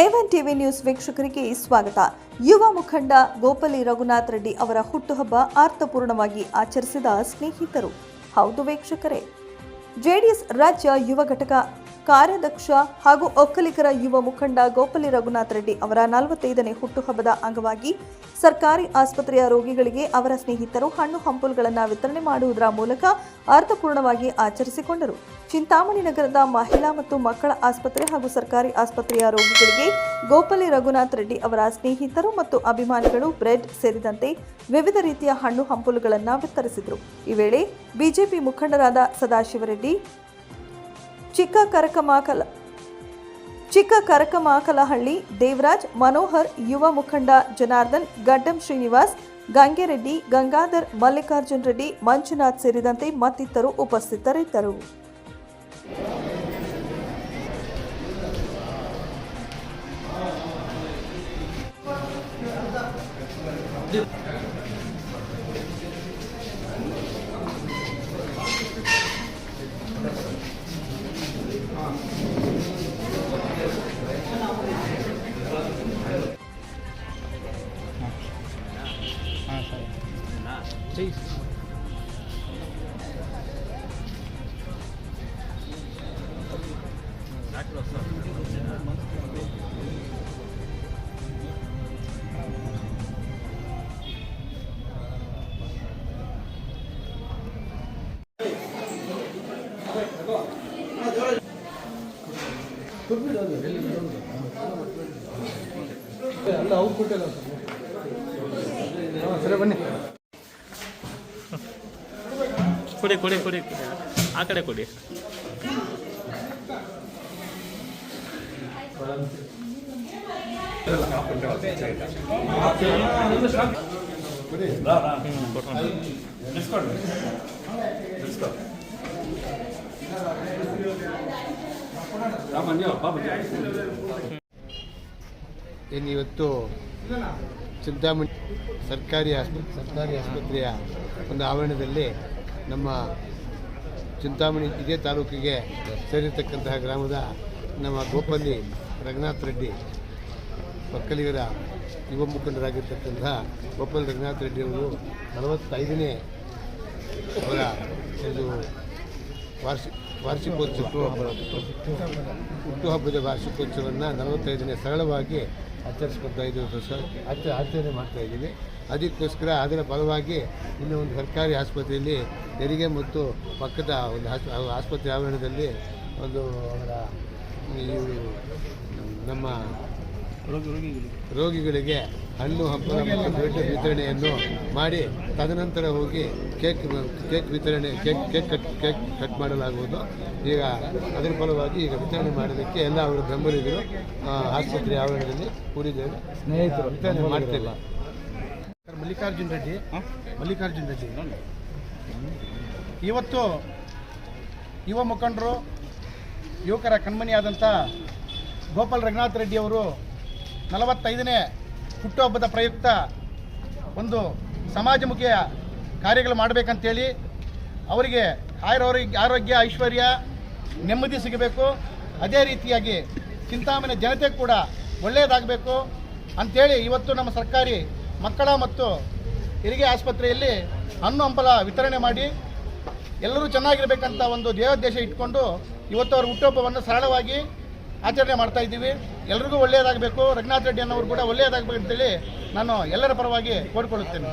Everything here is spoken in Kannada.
ಏವನ್ ಟಿವಿ ನ್ಯೂಸ್ ವೀಕ್ಷಕರಿಗೆ ಸ್ವಾಗತ. ಯುವ ಮುಖಂಡ ಗೋಪಲಿ ರಘುನಾಥ್ ರೆಡ್ಡಿ ಅವರ ಹುಟ್ಟುಹಬ್ಬ ಅರ್ಥಪೂರ್ಣವಾಗಿ ಆಚರಿಸಿದ ಸ್ನೇಹಿತರು. ಹೌದು ವೀಕ್ಷಕರೇ. ಜೆಡಿಎಸ್ ರಾಜ್ಯ ಯುವ ಘಟಕ ಕಾರ್ಯಾಧ್ಯಕ್ಷ ಹಾಗೂ ಒಕ್ಕಲಿಗರ ಯುವ ಮುಖಂಡ ಗೋಪಲಿ ರಘುನಾಥ್ ರೆಡ್ಡಿ ಅವರ ನಲವತ್ತೈದನೇ ಹುಟ್ಟುಹಬ್ಬದ ಅಂಗವಾಗಿ ಸರ್ಕಾರಿ ಆಸ್ಪತ್ರೆಯ ರೋಗಿಗಳಿಗೆ ಅವರ ಸ್ನೇಹಿತರು ಹಣ್ಣು ಹಂಪಲುಗಳನ್ನು ವಿತರಣೆ ಮಾಡುವುದರ ಮೂಲಕ ಅರ್ಥಪೂರ್ಣವಾಗಿ ಆಚರಿಸಿಕೊಂಡರು. ಚಿಂತಾಮಣಿ ನಗರದ ಮಹಿಳಾ ಮತ್ತು ಮಕ್ಕಳ ಆಸ್ಪತ್ರೆ ಹಾಗೂ ಸರ್ಕಾರಿ ಆಸ್ಪತ್ರೆಯ ರೋಗಿಗಳಿಗೆ ಗೋಪಲಿ ರಘುನಾಥ್ ರೆಡ್ಡಿ ಅವರ ಸ್ನೇಹಿತರು ಮತ್ತು ಅಭಿಮಾನಿಗಳು ಬ್ರೆಡ್ ಸೇರಿದಂತೆ ವಿವಿಧ ರೀತಿಯ ಹಣ್ಣು ಹಂಪಲುಗಳನ್ನು ವಿತರಿಸಿದರು. ಈ ವೇಳೆ ಬಿಜೆಪಿ ಮುಖಂಡರಾದ ಸದಾಶಿವರೆಡ್ಡಿ ಚಿಕ್ಕ ಕರಕಮಾಕಲ. ಚಿಕ್ಕ ಕರಕಮಾಕಲಹಳ್ಳಿ ದೇವರಾಜ್ ಮನೋಹರ್ ಯುವ ಮುಖಂಡ ಜನಾರ್ದನ್, ಗಡ್ಡಂ ಶ್ರೀನಿವಾಸ್, ಗಂಗೆರೆಡ್ಡಿ, ಗಂಗಾಧರ್ ಮಲ್ಲಿಕಾರ್ಜುನ್ ರೆಡ್ಡಿ, ಮಂಜುನಾಥ್ ಸೇರಿದಂತೆ ಮತ್ತಿತರರು ಉಪಸ್ಥಿತರಿದ್ದರು. ಸರಿ ಅಲ್ಲ ಅವ್ರು ಕೊಟ್ಟಿಲ್ಲ ಹಾಂ ಸರಿ ಬನ್ನಿ ಕೊಡಿ ಕೊಡಿ ಕೊಡಿ. ಆ ಕಡೆ ಕೊಡಿ ಇವತ್ತು ಚಿಂತಾಮಣಿ ಸರ್ಕಾರಿ ಆಸ್ಪತ್ರೆ ಸರ್ಕಾರಿ ಆಸ್ಪತ್ರೆಯ ಒಂದು ಆವರಣದಲ್ಲಿ ನಮ್ಮ ಚಿಂತಾಮಣಿ ಇದೇ ತಾಲೂಕಿಗೆ ಸೇರಿರ್ತಕ್ಕಂತಹ ಗ್ರಾಮದ ನಮ್ಮ ಗೋಪಲ್ಲಿ ರಘುನಾಥ್ ರೆಡ್ಡಿ ಒಕ್ಕಲಿಗರ ಯುವ ಮುಖಂಡರಾಗಿರ್ತಕ್ಕಂತಹ ಗೋಪಾಲ್ ರಘುನಾಥ್ ರೆಡ್ಡಿ ಅವರು ನಲವತ್ತೈದನೇ ಅವರ ಒಂದು ವಾರ್ಷಿಕ ವಾರ್ಷಿಕೋತ್ಸವ, ಹುಟ್ಟುಹಬ್ಬದ ವಾರ್ಷಿಕೋತ್ಸವವನ್ನು ನಲವತ್ತೈದನೇ ಸರಳವಾಗಿ ಆಚರಿಸ್ಕೊಳ್ತಾ ಇದ್ದೀವಿ ಸರ್. ಆಚ, ಆಚರಣೆ ಮಾಡ್ತಾ ಇದ್ದೀವಿ. ಅದಕ್ಕೋಸ್ಕರ ಅದರ ಫಲವಾಗಿ ಇನ್ನು ಒಂದು ಸರ್ಕಾರಿ ಆಸ್ಪತ್ರೆಯಲ್ಲಿ ತೆರಿಗೆ ಮತ್ತು ಪಕ್ಕದ ಒಂದು ಆಸ್, ಆಸ್ಪತ್ರೆ ಆವರಣದಲ್ಲಿ ಒಂದು ಅವರ ನಮ್ಮ ರೋಗಿಗಳಿಗೆ ಹಣ್ಣು ಹಂಪಲ ಮತ್ತು ಬ್ರೆಡ್ ವಿತರಣೆಯನ್ನು ಮಾಡಿ ತದನಂತರ ಹೋಗಿ ಕೇಕ್ ಕೇಕ್ ವಿತರಣೆ cake cake cut cake cut ಮಾಡಲಾಗುವುದು. ಈಗ ಅದರ ಫಲವಾಗಿ ಈಗ ವಿತರಣೆ ಮಾಡೋದಕ್ಕೆ ಎಲ್ಲ ಅವರು ಬೆಂಬಲಿಗರು ಆ, ಆಸ್ಪತ್ರೆ ಆವರಣದಲ್ಲಿ ಕೂಡಿದ್ದೇವೆ ಸ್ನೇಹಿತರು ವಿತರಣೆ ಮಾಡ್ತೇವೆ ಸರ್ ಮಲ್ಲಿಕಾರ್ಜುನ್ ರೆಡ್ಡಿ ಮಲ್ಲಿಕಾರ್ಜುನ್ ರೆಡ್ಡಿ. ಇವತ್ತು ಯುವ ಮುಖಂಡರು ಯುವಕರ ಕಣ್ಮಣಿಯಾದಂಥ ಗೋಪಾಲ್ ರಘುನಾಥ್ ರೆಡ್ಡಿ ಅವರು ನಲವತ್ತೈದನೇ ಹುಟ್ಟುಹಬ್ಬದ ಪ್ರಯುಕ್ತ ಒಂದು ಸಮಾಜಮುಖಿಯ ಕಾರ್ಯಗಳು ಮಾಡಬೇಕಂತೇಳಿ ಅವರಿಗೆ ಆರೋಗ್ಯ ಆರೋಗ್ಯ, ಐಶ್ವರ್ಯ, ನೆಮ್ಮದಿ ಸಿಗಬೇಕು. ಅದೇ ರೀತಿಯಾಗಿ ಚಿಂತಾಮಣಿ ಜನತೆ ಕೂಡ ಒಳ್ಳೆಯದಾಗಬೇಕು ಅಂಥೇಳಿ ಇವತ್ತು ನಮ್ಮ ಸರ್ಕಾರಿ ಮಕ್ಕಳ ಮತ್ತು ಹೆರಿಗೆ ಆಸ್ಪತ್ರೆಯಲ್ಲಿ ಹಣ್ಣು ಹಂಪಲ ವಿತರಣೆ ಮಾಡಿ ಎಲ್ಲರೂ ಚೆನ್ನಾಗಿರಬೇಕಂತ ಒಂದು ದೇವೋದ್ದೇಶ ಇಟ್ಕೊಂಡು ಇವತ್ತು ಅವರು ಹುಟ್ಟುಹಬ್ಬವನ್ನು ಸರಳವಾಗಿ ಆಚರಣೆ ಮಾಡ್ತಾ ಇದ್ದೀವಿ. ಎಲ್ರಿಗೂ ಒಳ್ಳೆಯದಾಗಬೇಕು. ರಘುನಾಥ್ ರೆಡ್ಡಿ ಅನ್ನೋರು ಕೂಡ ಒಳ್ಳೆಯದಾಗಬೇಕು ಅಂತೇಳಿ ನಾನು ಎಲ್ಲರ ಪರವಾಗಿ ಕೋರಿಕೊಳ್ಳುತ್ತೇನೆ